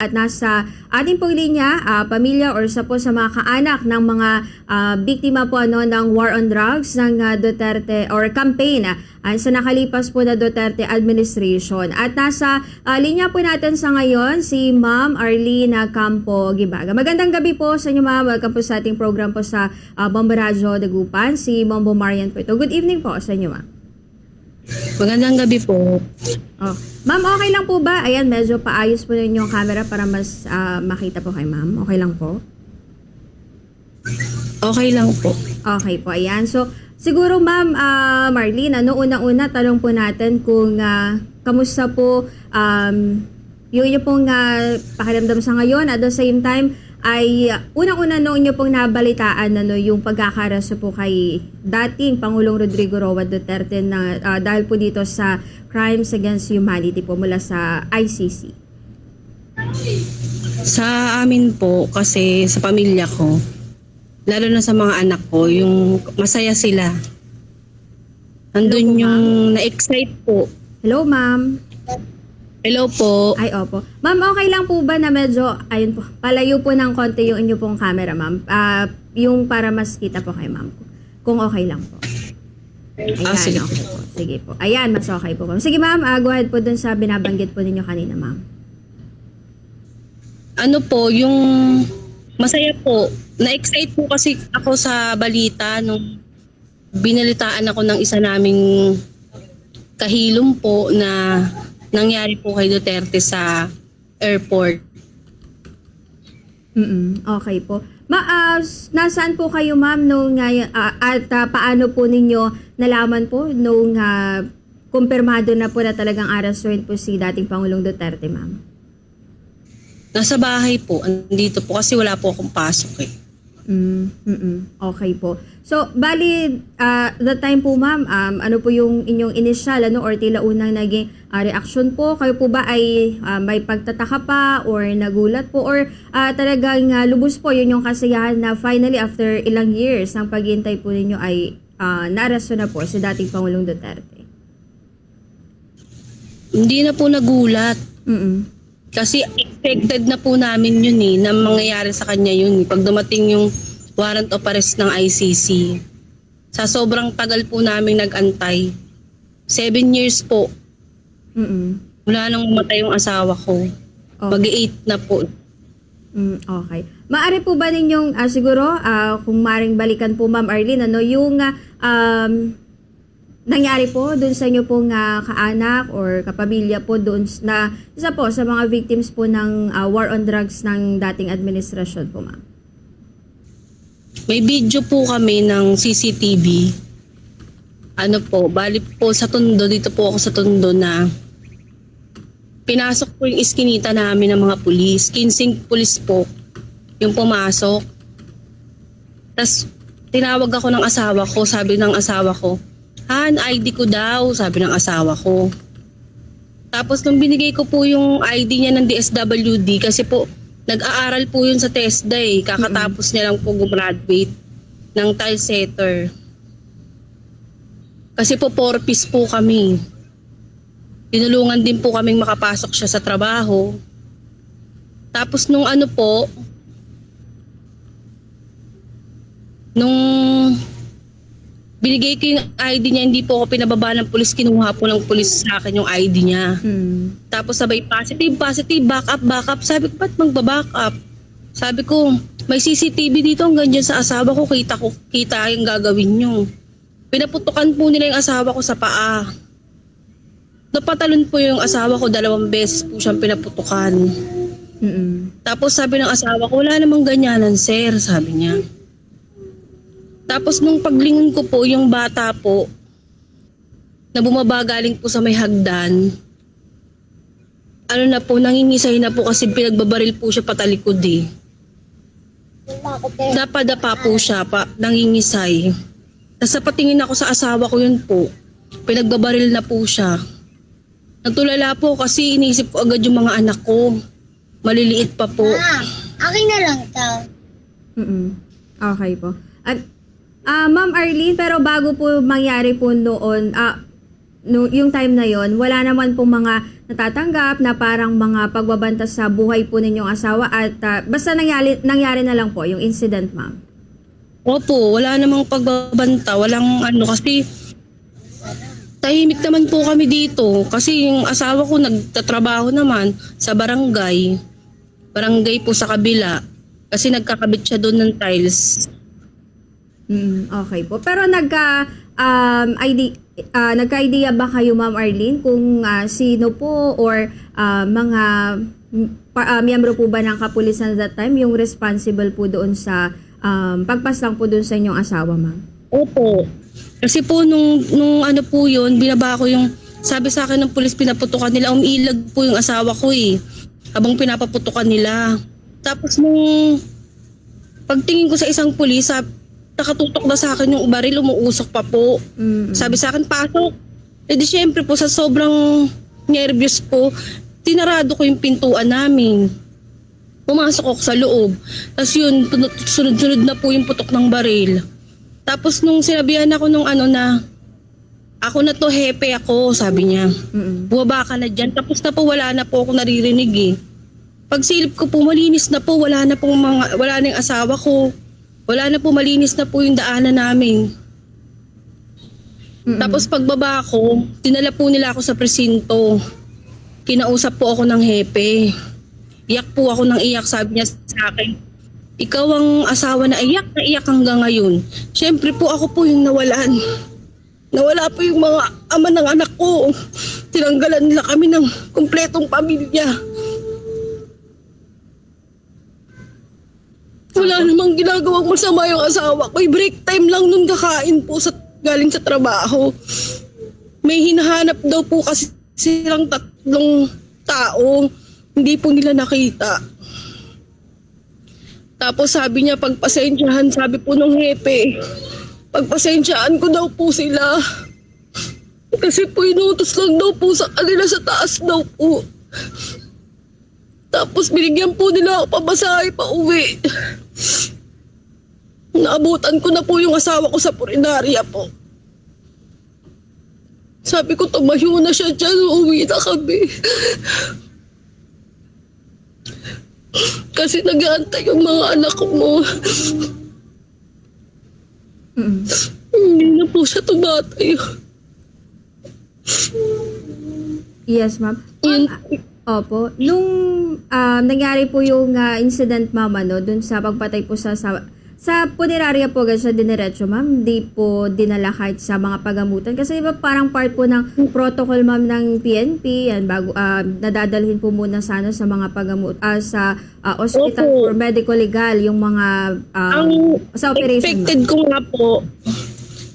At nasa ating pong linya, ah, pamilya or sa po sa mga kaanak ng mga ah, biktima po ano, ng war on drugs ng ah, Duterte or campaign ah, sa nakalipas po na Duterte administration. At nasa ah, linya po natin sa ngayon si Ma'am Arlene Campo Gibaga. Magandang gabi po sa inyo ma'am. Welcome po sa ating program po sa uh, Bomba Dagupan. Si Mombo Marian po ito. Good evening po sa inyo ma'am. Magandang gabi po. Oh. Ma'am, okay lang po ba? Ayan, medyo paayos po ninyo yung camera para mas ah, makita po kay ma'am. Okay lang po? Okay lang po. Okay po, ayan. So, siguro ma'am ah, Marlene, ano unang-una, tanong po natin kung ah, kamusta po um, yung inyo pong ah, pakiramdam sa ngayon. At the same time, ay ah, unang-una nung inyo pong nabalitaan ano, yung pagkakaraso po kay dating Pangulong Rodrigo Roa Duterte na ah, dahil po dito sa crimes against humanity po mula sa ICC. Sa amin po, kasi sa pamilya ko, lalo na sa mga anak ko, yung masaya sila. Hello Nandun po, yung na-excite po. Hello, ma'am. Hello po. Ay, opo. Ma'am, okay lang po ba na medyo, ayun po, palayo po ng konti yung inyo pong camera, ma'am? Ah, yung para mas kita po kay ma'am. Kung okay lang po. Ayan, Ah, sige. okay po. Sige po. Ayan, mas okay po. Sige, ma'am, ah, go ahead po dun sa binabanggit po ninyo kanina, ma'am. Ano po, yung masaya po. Na-excite po kasi ako sa balita nung binalitaan ako ng isa naming kahilom po na nangyari po kay Duterte sa airport. mm Okay po. Ma, s- nasaan po kayo, ma'am, nung, ngay- ah, at ah, paano po ninyo nalaman po nung ah, kumpirmado na po na talagang arrestuin po si dating Pangulong Duterte, ma'am? Nasa bahay po, andito po kasi wala po akong pasok eh. Mm, mm Okay po. So, bali, ah, the time po ma'am, um, ano po yung inyong initial ano, or tila unang naging ah, reaction po? Kayo po ba ay ah, may pagtataka pa or nagulat po? Or ah, talagang ah, lubos po yun yung kasiyahan na finally after ilang years ng paghintay po ninyo ay uh, naaresto na po si dating Pangulong Duterte? Hindi na po nagulat. mm Kasi expected na po namin yun eh, na mangyayari sa kanya yun eh, pag dumating yung warrant of arrest ng ICC. Sa sobrang tagal po namin nag-antay. Seven years po. mm Mula nang umatay yung asawa ko. Okay. Mag-eight na po. Mm, okay. Maari po ba ninyong ah, siguro ah, kung maring balikan po Ma'am Arlene ano yung ah, um, nangyari po doon sa inyo pong ah, kaanak or kapamilya po doon na isa po sa mga victims po ng ah, war on drugs ng dating administrasyon po ma'am. May video po kami ng CCTV. Ano po, bali po sa Tondo, dito po ako sa Tondo na pinasok po yung iskinita namin ng mga pulis. 15 pulis po yung pumasok. Tapos tinawag ako ng asawa ko, sabi ng asawa ko, Han, ID ko daw, sabi ng asawa ko. Tapos nung binigay ko po yung ID niya ng DSWD kasi po nag-aaral po yun sa TESDA eh. Kakatapos niya lang po gumraduate ng tile setter. Kasi po four piece po kami. Tinulungan din po kaming makapasok siya sa trabaho. Tapos nung ano po, nung binigay ko yung ID niya, hindi po ako pinababa ng pulis, kinuha po ng pulis sa akin yung ID niya. Mm. Tapos sabay positive, positive, back up, back up. Sabi ko, ba't magbaback up? Sabi ko, may CCTV dito hanggang dyan sa asawa ko, kita ko, kita yung gagawin nyo. Pinaputukan po nila yung asawa ko sa paa. Napatalon po yung asawa ko, dalawang beses po siyang pinaputukan. Mm. Tapos sabi ng asawa ko, wala namang ganyanan, sir, sabi niya. Tapos nung paglingon ko po, yung bata po, na bumaba galing po sa may hagdan, ano na po, nangingisay na po kasi pinagbabaril po siya patalikod eh. Dapa-dapa po siya, pa, nangingisay. Tapos sa patingin ako sa asawa ko yun po, pinagbabaril na po siya. Natulala po kasi iniisip ko agad yung mga anak ko. Maliliit pa po. Ah, akin na lang to. Mm. Okay po. At ah Ma'am Arlene, pero bago po mangyari po noon, ah no, yung time na yon wala naman pong mga natatanggap na parang mga pagbabanta sa buhay po ninyong asawa at ah, basta nangyari, nangyari na lang po yung incident, ma'am. Opo, wala namang pagbabanta, walang ano kasi tahimik naman po kami dito kasi yung asawa ko nagtatrabaho naman sa barangay. Barangay po sa kabila kasi nagkakabit siya doon ng tiles. Mm, okay po. Pero nagka um ID ah, nagka-idea ba kayo Ma'am Arlene kung ah, sino po or ah, mga pa, ah, miyembro po ba ng kapulisan at that time yung responsible po doon sa um, pagpaslang po doon sa inyong asawa, Ma'am? Opo. Kasi po nung, nung ano po yun, binaba ko yung, sabi sa akin ng pulis, pinaputukan nila, umiilag po yung asawa ko eh. Habang pinapaputukan nila. Tapos nung pagtingin ko sa isang pulis, nakatutok na sa akin yung baril, umuusok pa po. Mm, Sabi sa akin, pasok. E di syempre po, sa sobrang nervyos po, tinarado ko yung pintuan namin. Pumasok ako sa loob. Tapos yun, sunod-sunod na po yung putok ng baril. Tapos nung sinabihan ako nung ano na, ako na to, hepe ako, sabi niya. mm, Buwaba ka na dyan. Tapos na po, wala na po ako naririnig eh. Pag silip ko po, malinis na po. Wala na po mga, wala na yung asawa ko. Wala na po, malinis na po yung daanan namin. mm, Tapos pagbaba ko, dinala po nila ako sa presinto. Kinausap po ako ng hepe. Iyak po ako ng iyak, sabi niya sa akin. Ikaw ang asawa na iyak na iyak hanggang ngayon. Siyempre po ako po yung nawalan. Nawala po yung mga ama ng anak ko. Tinanggalan nila kami ng kumpletong pamilya. Wala namang ginagawang masama yung asawa ko. Break time lang nun kakain po sa galing sa trabaho. May hinahanap daw po kasi silang tatlong tao. Hindi po nila nakita. Tapos sabi niya, pagpasensyahan, sabi po nung hepe, pagpasensyaan ko daw po sila. Kasi po inutos lang daw po sa kanila sa taas daw po. Tapos binigyan po nila ako pamasahe pa uwi. Naabutan ko na po yung asawa ko sa purinarya po. Sabi ko, tumayo na siya dyan, uuwi na kami. Kasi nag-aantay yung mga anak mo. mm. Hindi na po siya tumatayo. Yes, Ma'am. Yun, Opo. Nung um, nangyari po yung ah, incident, ma'am, ano, dun sa pagpatay po sa, sa, sa punerarya po, agad sa diniretso, ma'am, di po dinala kahit sa mga pagamutan. Kasi di ba parang part po ng protocol, ma'am, ng PNP, yan, bago, ah, nadadalhin po muna sana sa mga pagamut, ah, sa ah, hospital Opo. for medical legal, yung mga, um, ang sa operation, expected ko nga po,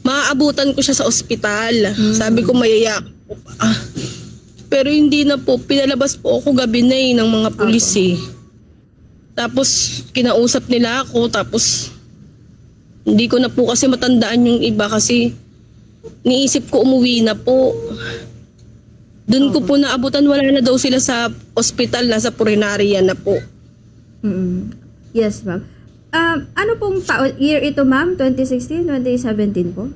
maaabutan ko siya sa ospital. Hmm. Sabi ko mayayak. Ah. Pero hindi na po, pinalabas po ako gabi na eh ng mga pulis Opo. eh. Tapos kinausap nila ako, tapos hindi ko na po kasi matandaan yung iba kasi niisip ko umuwi na po. Doon ko po naabutan, wala na daw sila sa ospital, nasa purinarya na po. Mm-mm. Yes, ma'am. Um, ano pong tao, year ito, ma'am? 2016, 2017 po?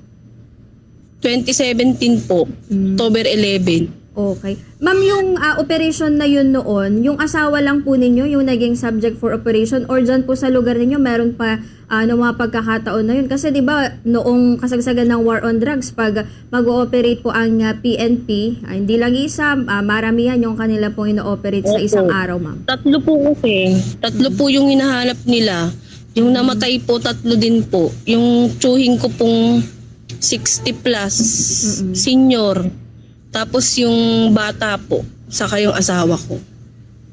2017 po, Mm. October 11. Okay. Ma'am, yung ah, operation na yun noon, yung asawa lang po ninyo yung naging subject for operation or dyan po sa lugar ninyo meron pa ano, mga pagkakataon na yun? Kasi di ba noong kasagsagan ng war on drugs, pag mag-ooperate po ang ah, PNP, ah, hindi lang isa, ah, maramihan yung kanila pong ino-operate sa Opo. isang araw, ma'am. Tatlo po kasi. Tatlo po yung hinahanap nila. Yung namatay po, tatlo din po. Yung tsuhin ko pong 60 plus, senior. Tapos yung bata po, saka yung asawa ko.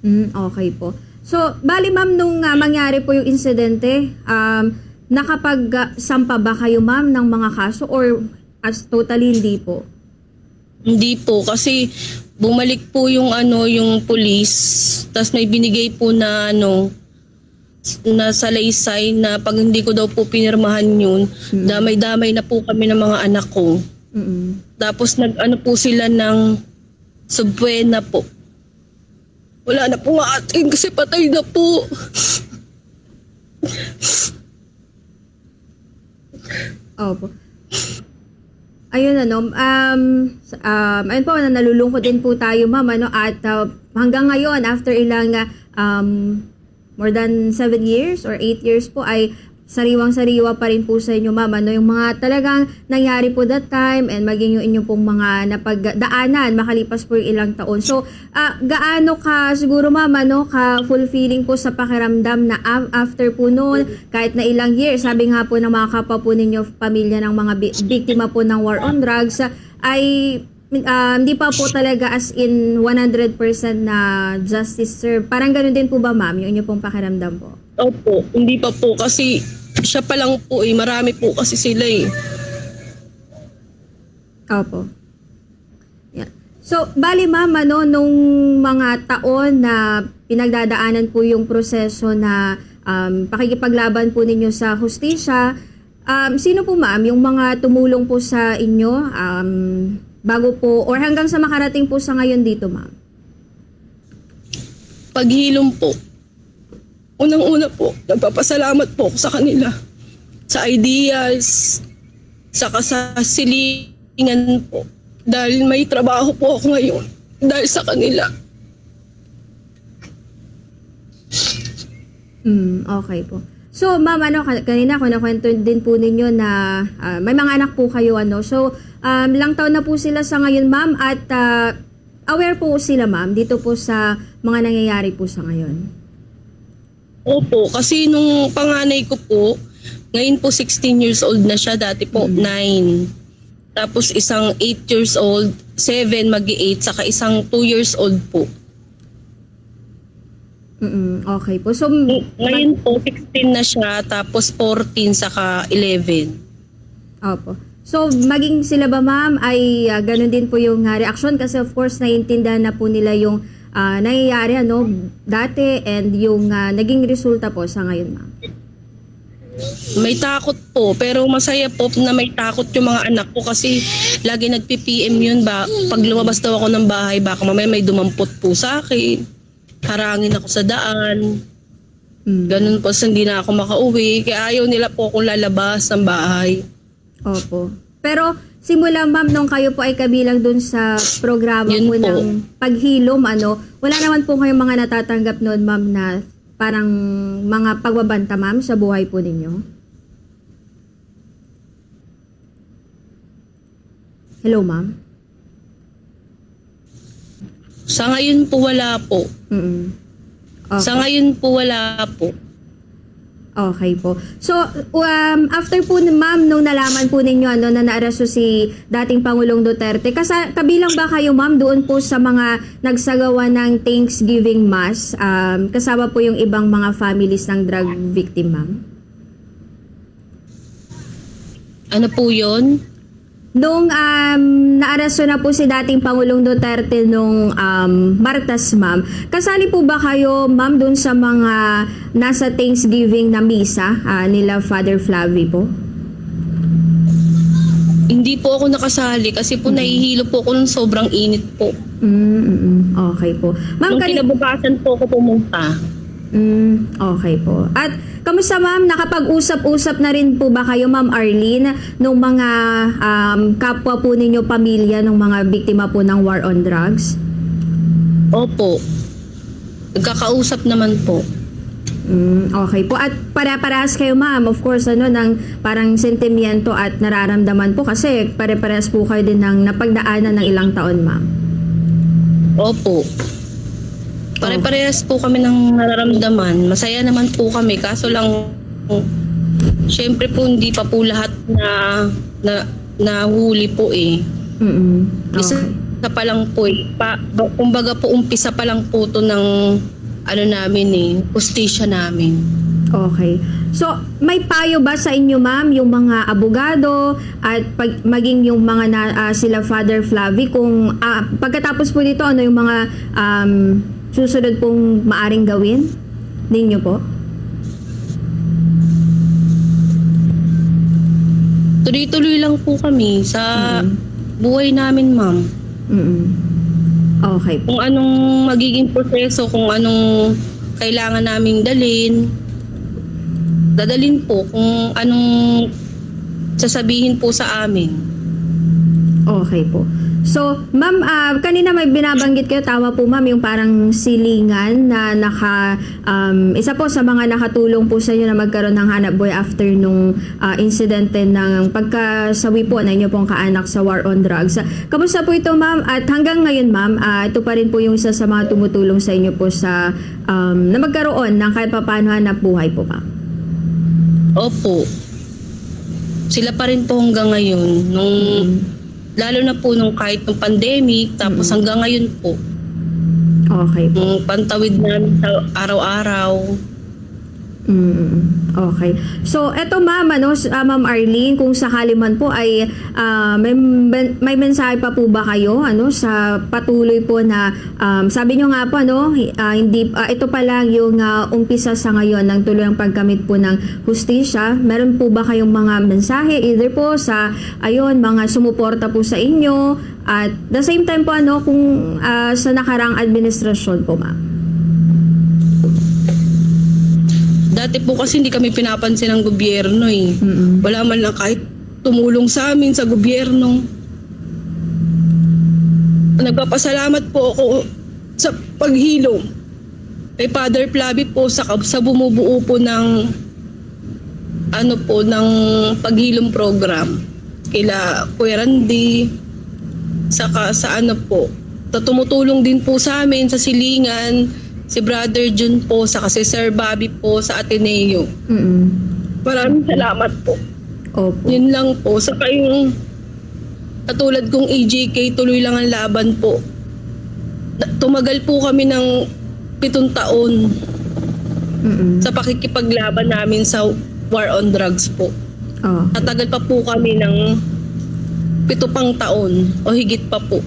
Mm, okay po. So, bali ma'am, nung ah, mangyari po yung insidente, um, nakapag-sampa ba kayo ma'am ng mga kaso or as totally hindi po? Hindi po, kasi bumalik po yung ano, yung police. Tapos may binigay po na ano, na salaysay na pag hindi ko daw po pinirmahan yun, Mm. damay-damay na po kami ng mga anak ko. Mm-mm. Tapos nag-ano po sila ng subwena po. Wala na po nga atin kasi patay na po. Opo. Ayun ano, um, um, ayun po, na nalulungkot din po tayo ma'am, ano, at uh, hanggang ngayon, after ilang, uh, um, more than 7 years or 8 years po, ay sariwang-sariwa pa rin po sa inyo ma'am, ano, yung mga talagang nangyari po that time and maging yung inyong pong mga napagdaanan makalipas po yung ilang taon. So, ah, gaano ka siguro ma'am, ano, ka fulfilling po sa pakiramdam na af- after po noon, kahit na ilang years, sabi nga po ng mga kapwa po ninyo, pamilya ng mga bi- biktima po ng war on drugs, ay ah, hindi pa po talaga as in 100% na justice served. Parang ganun din po ba ma'am, yung inyong pong pakiramdam po? Opo, hindi pa po kasi siya pa lang po eh. Marami po kasi sila eh. Opo. Yeah. So, bali ma'am, ano, nung mga taon na pinagdadaanan po yung proseso na um, pakikipaglaban po ninyo sa hustisya, um, sino po ma'am yung mga tumulong po sa inyo um, bago po or hanggang sa makarating po sa ngayon dito ma'am? Paghilom po. Unang-una po, nagpapasalamat po ako sa kanila. Sa ideas, sa kasasilingan po. Dahil may trabaho po ako ngayon. Dahil sa kanila. Mm, okay po. So, ma'am, ano, ka- kanina ko nakwento din po ninyo na ah, may mga anak po kayo, ano. So, um, lang taon na po sila sa ngayon, ma'am, at ah, aware po sila, ma'am, dito po sa mga nangyayari po sa ngayon. Opo, kasi nung panganay ko po, ngayon po 16 years old na siya, dati po 9. Tapos isang 8 years old, 7 magi 8 saka isang 2 years old po. Mm, okay po. So, Ngayon po 16 na siya, tapos 14 saka 11. Opo. So, maging sila ba ma'am ay ah, ganun din po yung ah, reaction kasi of course naiintindihan na po nila yung ah, nangyayari ano dati and yung ah, naging resulta po sa ngayon ma'am. May takot po, pero masaya po na may takot yung mga anak ko kasi lagi nagpi-PM yun ba, pag lumabas daw ako ng bahay, baka mamaya may dumampot po sa akin. Harangin ako sa daan. Mm. Ganun po, hindi na ako makauwi. Kaya ayaw nila po akong lalabas ng bahay. Opo. Pero simula ma'am nung kayo po ay kabilang dun sa programa Yun po, po. ng paghilom ano, wala naman po kayong mga natatanggap noon ma'am na parang mga pagbabanta ma'am sa buhay po ninyo? Hello ma'am. Sa ngayon po wala po. Mm. Okay. Sa ngayon po wala po. Okay po. So, um, after po ni ma'am, nung nalaman po ninyo ano, na naaresto si dating Pangulong Duterte, kasa, kabilang ba kayo ma'am doon po sa mga nagsagawa ng Thanksgiving Mass? Um, kasama po yung ibang mga families ng drug victim ma'am? Ano po yon? Nung um, naaresto na po si dating Pangulong Duterte nung um, Martas, ma'am, kasali po ba kayo, ma'am, dun sa mga nasa Thanksgiving na misa ah, nila Father Flavi po? Hindi po ako nakasali kasi po nahihilo po ako ng sobrang init po. Mm, mm, mm. okay po. Ma'am, Nung kinabukasan po ako pumunta. Mm, okay po. At kamusta ma'am, nakapag-usap-usap na rin po ba kayo ma'am Arlene nung mga um, kapwa po ninyo pamilya ng mga biktima po ng war on drugs? Opo. Nagkakausap naman po. Mm, okay po. At para-parehas kayo ma'am, of course, ano, ng parang sentimiento at nararamdaman po kasi pare-parehas po kayo din ng napagdaanan ng ilang taon ma'am. Opo. Pare-parehas po kami ng nararamdaman. Masaya naman po kami. Kaso lang, syempre po hindi pa po lahat na, na nahuli po eh. Mm Isa Okay. pa lang po eh. Pa, ba- kumbaga po umpisa pa lang po to ng ano namin eh, postisya namin. Okay. So, may payo ba sa inyo, ma'am, yung mga abogado at pag, maging yung mga na, ah, sila Father Flavi kung ah, pagkatapos po dito, ano yung mga um, susunod pong maaring gawin ninyo po? Tuloy-tuloy lang po kami sa Mm. buhay namin, ma'am. Mm Okay po. Kung anong magiging proseso, kung anong kailangan naming dalin, dadalin po kung anong sasabihin po sa amin. Okay po. So, ma'am, ah, kanina may binabanggit kayo, tama po ma'am, yung parang silingan na naka, um, isa po sa mga nakatulong po sa inyo na magkaroon ng hanap boy after nung ah, insidente ng pagkasawi po na inyo pong kaanak sa war on drugs. Kamusta po ito ma'am? At hanggang ngayon ma'am, ah, ito pa rin po yung isa sa mga tumutulong sa inyo po sa um, na magkaroon ng kahit papaano hanap buhay po ma'am. Opo. Sila pa rin po hanggang ngayon. Nung, Lalo na po nung kahit nung pandemic, tapos hanggang ngayon po. Okay po. Nung pantawid namin sa araw-araw. Mm, okay. So, eto ma'am, ano, ah, ma'am Arlene, kung sakali man po ay ah, may, may mensahe pa po ba kayo ano, sa patuloy po na, um, sabi nyo nga po, ano, ah, hindi, ah, ito pa lang yung ah, umpisa sa ngayon ng tuluyang pagkamit po ng hustisya. Meron po ba kayong mga mensahe either po sa, ayun, mga sumuporta po sa inyo at the same time po, ano, kung ah, sa nakarang administrasyon po, ma'am? Dati po kasi hindi kami pinapansin ng gobyerno eh. Mm-mm. Wala man lang kahit tumulong sa amin sa gobyerno. Nagpapasalamat po ako sa paghilom kay Father Flavi po sa, sa bumubuo po ng ano po ng paghilom program kila Kuya Randy saka sa ano po tumutulong din po sa amin sa silingan si Brother Jun po saka si Sir Bobby po sa Ateneo Mm-mm. maraming salamat po Opo. yun lang po. Saka yung katulad kong EJK, tuloy lang ang laban po. Na- Tumagal po kami ng pitong taon Mm-mm. sa pakikipaglaban namin sa war on drugs po. Oh. Tatagal pa po kami ng pito pang taon o higit pa po.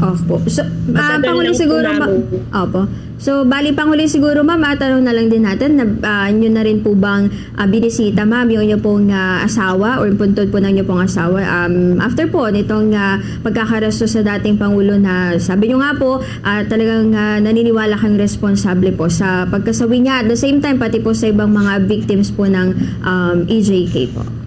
Opo. So, ah, Matagal panghuli lang po siguro, ma- namin. Opo. So, bali panghuli siguro, ma'am, ah, tanong na lang din natin, na, ah, nyo na rin po bang ah, binisita, ma'am, yung inyo pong ah, asawa or yung puntod po ng inyo pong asawa um, after po nitong uh, pagkakarasto sa dating Pangulo na sabi nyo nga po, ah, talagang ah, naniniwala kang responsable po sa pagkasawi niya. At the same time, pati po sa ibang mga victims po ng um, EJK po.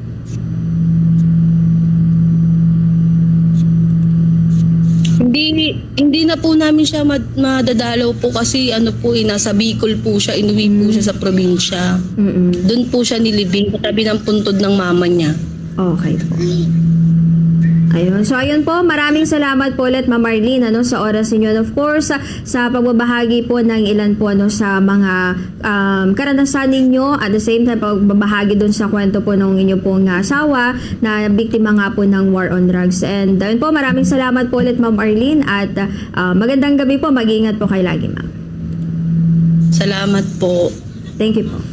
Hindi hindi na po namin siya mad- madadalaw po kasi ano po eh, nasa Bicol po siya, inuwi po siya sa probinsya. Mm-mm. Doon po siya nilibing katabi ng puntod ng mama niya. Okay po. Ayun. So, ayun po. Maraming salamat po ulit, Ma'am Marlene, ano, sa oras ninyo. And of course, sa, sa pagbabahagi po ng ilan po ano, sa mga um, karanasan ninyo. At the same time, pagbabahagi dun sa kwento po ng inyo pong asawa na biktima nga po ng war on drugs. And ayun po, maraming salamat po ulit, Ma'am Arlene. At uh, magandang gabi po. Mag-iingat po kayo lagi, Ma'am. Salamat po. Thank you po.